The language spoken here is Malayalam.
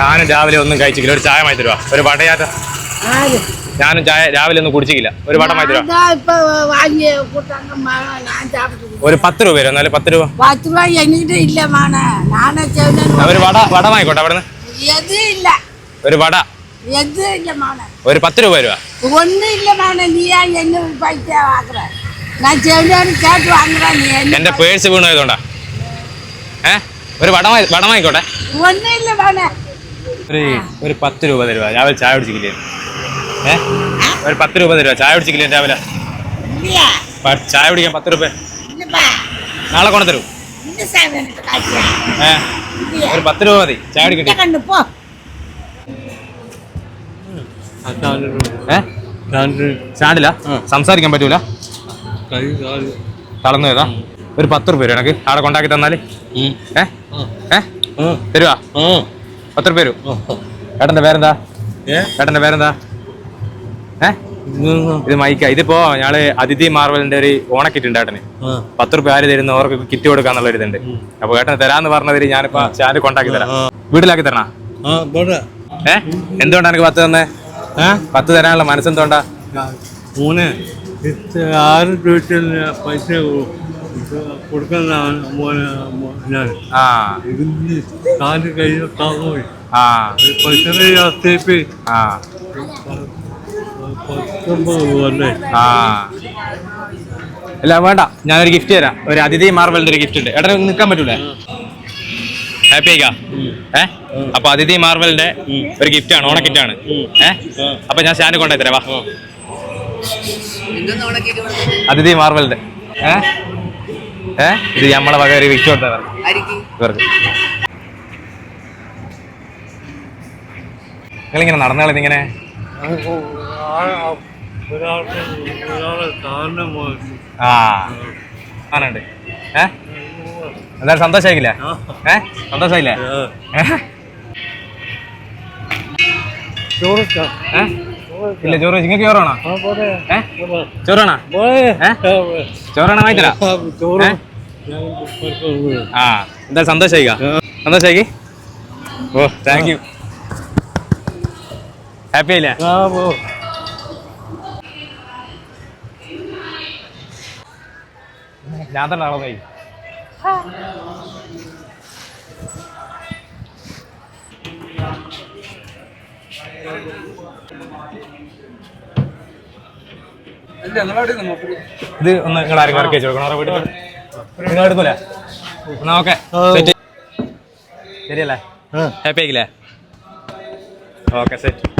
ഞാനും രാവിലെ ഒന്നും കഴിച്ചില്ല ഒരു ചായ മാറ്റി തരുവാ. ഒരു വടയാത്ത. ഞാനും ചായ രാവിലെ ഒന്നും കുടിച്ചില്ല ഒരു വട മാറ്റി തരുവാ. ഒരു പത്ത് രൂപ വരും പത്ത് രൂപ. വട വട വാങ്ങിക്കോട്ടെ അവിടെ നിന്ന് ഒരു വട. ഒരു പത്ത് രൂപ വരുവാ എന്റെ പേഴ്സ് വീണതുകൊണ്ടാ ഏ? ഒരു വട വട വാങ്ങിക്കോട്ടെ. ഒന്നുമില്ല ഒരു പത്ത് രൂപ തരുക രാവിലെ ചായ കുടിച്ചില്ലേ ഏ? ഒരു പത്ത് രൂപ തരുക ചായ കുടിച്ചില്ലേ രാവിലെ? ചായ കുടിക്കാൻ പത്ത് രൂപ. നാളെ കൊണ്ടു തരൂ. ഏ? ഒരു പത്ത് രൂപ മതി. ചായ കുടിക്കട്ടെ സംസാരിക്കാൻ പറ്റൂല? തളർന്നു പോയതാ. ഒരു പത്ത് രൂപ വരും എനിക്ക് അവിടെ കൊണ്ടാക്കി തന്നാൽ? ഏ? ഏ? തരുവാ? പത്ത് പേരു. ഏട്ടന്റെ പേരെന്താ? ഏട്ടന്റെ പേരെന്താ? ഇത് മൈക്ക. ഇതിപ്പോ ഞങ്ങൾ അതിഥി മാർവലിന്റെ ഒരു ഓണക്കിറ്റ് ഉണ്ട് ഏട്ടന്. പത്ത് റുപ്യ ആര് തരുന്ന അവർക്ക് കിറ്റ് കൊടുക്കാന്നുള്ള ഒരു ഇതുണ്ട്. അപ്പൊ ഏട്ടന് തരാന്ന് പറഞ്ഞതിൽ ഞാനിപ്പോ ചാനൽ കൊണ്ടാക്കി തരാം. വീട്ടിലാക്കി തരണ? ഏ? എന്തുകൊണ്ടാ എനിക്ക് പത്ത് തന്നെ? പത്ത് തരാനുള്ള മനസ്സെന്തുകൊണ്ടാ? മൂന്ന് ആറ് ആരും ചോദിച്ചാൽ പൈസ കൊടുക്കുന്ന ആ. ഇതിന് കാൽ കഴിഞ്ഞ താങ്ങോയി ആ. ആ. പത്തൊമ്പത് പോലെ ആ. അല്ല വേണ്ട. ഞാനൊരു ഗിഫ്റ്റ് തരാം. ഒരു അതിഥി മാർവലിന്റെ ഒരു ഗിഫ്റ്റ് ഉണ്ട്. ഏട്ടാ നിൽക്കാൻ പറ്റൂലേ? ഹാപ്പി ആയിക്കാ. ഏ? അപ്പൊ അതിഥി മാർവലിന്റെ ഒരു ഗിഫ്റ്റ് ആണ് ഓണക്കിറ്റ് ആണ്. ഏ? അപ്പൊ ഞാൻ സ്റ്റാൻഡ് കൊണ്ടുപോയി തരാം വാ. അതിഥി മാർവലിന്റെ. ഏ? ഏ? ഇത് നമ്മളെ വക ഒരു ഗിഫ്റ്റ് കൊടുത്താ ഇവർക്ക്. നിങ്ങളിങ്ങനെ നടന്നാളെ ആ. ആണുണ്ട് ഏ? എന്തായാലും സന്തോഷമായില്ലേ ഏ? സന്തോഷമായില്ലേ ഏ? ഇല്ല ചോറ് നിങ്ങൾക്ക് ചോറാണോ? ചോറാണോ? ചോറാണോ വാങ്ങിത്തരാ? ആ എന്താ സന്തോഷമായിക്കാ സന്തോഷമായിക്ക് ഓ താങ്ക് യു ഹാപ്പി ആയില്ലേ ഞാൻ തന്നെ നടന്നായി ഇത് ഒന്ന് നിങ്ങൾ വെച്ച് കൊടുക്കണം? വീട്ടിൽ നിങ്ങൾ എടുക്കൂല? എന്നാ ഓക്കെ. ശരിയല്ലേ? ഹാപ്പി ആയിക്കില്ലേ? Okay set